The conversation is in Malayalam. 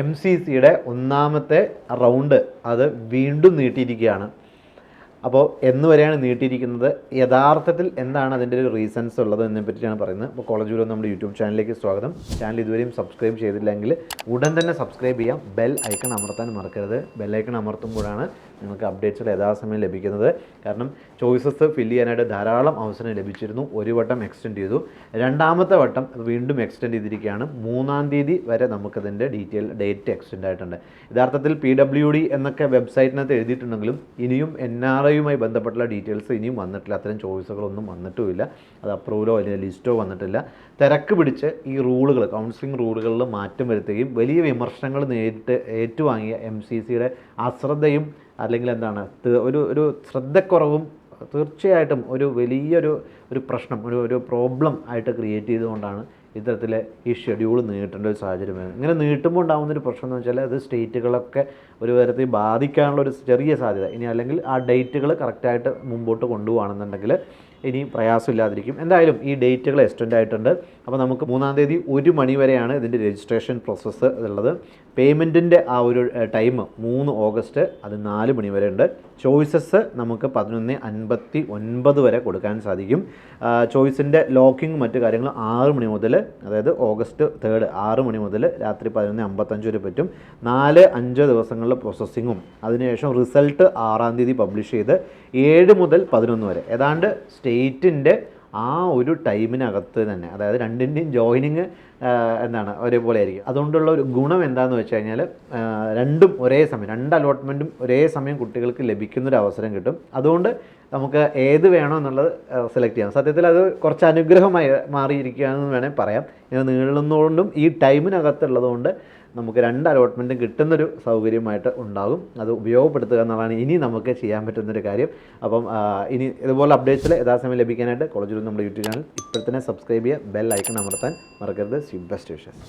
എം സി സിയുടെ ഒന്നാമത്തെ റൗണ്ട് അത് വീണ്ടും നീട്ടിയിരിക്കുകയാണ്. അപ്പോൾ എന്ന് വരെയാണ് നീട്ടിയിരിക്കുന്നത്. യഥാർത്ഥത്തിൽ എന്താണ് അതിന്റെ ഒരു റീസൺസ് ഉള്ളത് എന്നെ പറ്റിയാണ് പറയുന്നത്. അപ്പോൾ കോളേജ് ഗുരു നമ്മുടെ യൂട്യൂബ് ചാനലിലേക്ക് സ്വാഗതം. ചാനൽ ഇതുവരെയും സബ്സ്ക്രൈബ് ചെയ്തില്ലെങ്കിൽ ഉടൻ തന്നെ സബ്സ്ക്രൈബ് ചെയ്യാം. ബെൽ ഐക്കൺ അമർത്താൻ മറക്കരുത്. ബെൽ ഐക്കൺ അമർത്തുമ്പോഴാണ് നിങ്ങൾക്ക് അപ്ഡേറ്റ്സുകൾ യഥാസമയം ലഭിക്കുന്നത്. കാരണം ചോയ്സസ് ഫില്ല് ചെയ്യാനായിട്ട് ധാരാളം അവസരം ലഭിച്ചിരുന്നു. ഒരു വട്ടം എക്സ്റ്റെൻഡ് ചെയ്തു. രണ്ടാമത്തെ വട്ടം വീണ്ടും എക്സ്റ്റെൻഡ് ചെയ്തിരിക്കുകയാണ്. മൂന്നാം തീയതി വരെ നമുക്കതിന്റെ ഡീറ്റെയിൽ ഡേറ്റ് എക്സ്റ്റെൻഡ് ആയിട്ടുണ്ട്. യഥാർത്ഥത്തിൽ പി ഡബ്ല്യു ഡി എന്നൊക്കെ വെബ്സൈറ്റിനകത്ത് എഴുതിയിട്ടുണ്ടെങ്കിലും ഇനിയും എൻ ആർ ഐയുമായി ബന്ധപ്പെട്ടുള്ള ഡീറ്റെയിൽസ് ഇനിയും വന്നിട്ടില്ല. അത്തരം ചോയ്സുകളൊന്നും വന്നിട്ടുമില്ല. അത് അപ്രൂവലോ അല്ലെങ്കിൽ ലിസ്റ്റോ വന്നിട്ടില്ല. തിരക്ക് പിടിച്ച് ഈ റൂളുകൾ കൗൺസിലിംഗ് റൂളുകളിൽ മാറ്റം വരുത്തുകയും വലിയ വിമർശനങ്ങൾ നേരിട്ട് ഏറ്റുവാങ്ങിയ എം സി സിയുടെ അശ്രദ്ധയും അല്ലെങ്കിൽ എന്താണ് ഒരു ഒരു ശ്രദ്ധക്കുറവും തീർച്ചയായിട്ടും ഒരു വലിയൊരു ഒരു പ്രശ്നം ഒരു ഒരു പ്രോബ്ലം ആയിട്ട് ക്രിയേറ്റ് ചെയ്തുകൊണ്ടാണ് ഇത്തരത്തിലെ ഈ ഷെഡ്യൂൾ നീട്ടേണ്ട ഒരു സാഹചര്യം വരുന്നത് ഇങ്ങനെ നീട്ടുമ്പോൾ ഉണ്ടാകുന്ന ഒരു പ്രശ്നം എന്ന് വെച്ചാൽ അത് സ്റ്റേറ്റുകളൊക്കെ ഒരു തരത്തിൽ ബാധിക്കാനുള്ള ഒരു ചെറിയ സാധ്യത. ഇനി അല്ലെങ്കിൽ ആ ഡേറ്റുകൾ കറക്റ്റായിട്ട് മുമ്പോട്ട് കൊണ്ടുപോകണമെന്നുണ്ടെങ്കിൽ ഇനി പ്രയാസമില്ലാതിരിക്കും. എന്തായാലും ഈ ഡേറ്റുകൾ എക്സ്റ്റെൻഡ് ആയിട്ടുണ്ട്. അപ്പോൾ നമുക്ക് മൂന്നാം തീയതി ഒരു മണി വരെയാണ് ഇതിന്റെ രജിസ്ട്രേഷൻ പ്രോസസ്സ് ഉള്ളത്. പേയ്മെന്റിന്റെ ആ ഒരു ടൈം മൂന്ന് ഓഗസ്റ്റ് അത് നാല് മണി വരെ ഉണ്ട്. ചോയ്സസ് നമുക്ക് പതിനൊന്ന് അൻപത്തി ഒൻപത് വരെ കൊടുക്കാൻ സാധിക്കും. ചോയ്സിന്റെ ലോക്കിംഗ് മറ്റു കാര്യങ്ങൾ ആറ് മണി മുതൽ അതായത് ഓഗസ്റ്റ് തേർഡ് ആറ് മണി മുതൽ രാത്രി പതിനൊന്ന് അമ്പത്തഞ്ച് വരെ പറ്റും. നാല് അഞ്ച് ദിവസങ്ങളിലെ പ്രോസസ്സിങ്ങും അതിനുശേഷം റിസൾട്ട് ആറാം തീയതി പബ്ലിഷ് ചെയ്ത് ഏഴ് മുതൽ പതിനൊന്ന് വരെ. ഏതാണ്ട് സ്റ്റേറ്റിന്റെ ആ ഒരു ടൈമിനകത്ത് തന്നെ അതായത് രണ്ടിന്റെയും ജോയിനിങ് എന്താണ് ഒരേപോലെ ആയിരിക്കും. അതുകൊണ്ടുള്ള ഒരു ഗുണം എന്താണെന്ന് വെച്ച് കഴിഞ്ഞാൽ രണ്ടും ഒരേ സമയം രണ്ട് അലോട്ട്മെന്റും ഒരേ സമയം കുട്ടികൾക്ക് ലഭിക്കുന്നൊരു അവസരം കിട്ടും. അതുകൊണ്ട് നമുക്ക് ഏത് വേണോ എന്നുള്ളത് സെലക്ട് ചെയ്യാം. സത്യത്തിൽ അത് കുറച്ച് അനുഗ്രഹമായി മാറിയിരിക്കുകയാണെന്ന് വേണേൽ പറയാം. ഇത് നീളുന്നതുകൊണ്ടും ഈ ടൈമിനകത്തുള്ളതുകൊണ്ട് നമുക്ക് രണ്ട് അലോട്ട്മെന്റും കിട്ടുന്നൊരു സൗകര്യമായിട്ട് ഉണ്ടാകും. അത് ഉപയോഗപ്പെടുത്തുക എന്നുള്ളതാണ് ഇനി നമുക്ക് ചെയ്യാൻ പറ്റുന്നൊരു കാര്യം. അപ്പം ഇനി ഇതുപോലെ അപ്ഡേറ്റ്സിൽ യഥാസമയം ലഭിക്കാനായിട്ട് കോളേജിൽ നമ്മുടെ യൂട്യൂബ് ചാനൽ ഇപ്പോഴത്തന്നെ സബ്സ്ക്രൈബ് ചെയ്യുക. ബെൽ ഐക്കൺ അമർത്താൻ മറക്കരുത്. Best wishes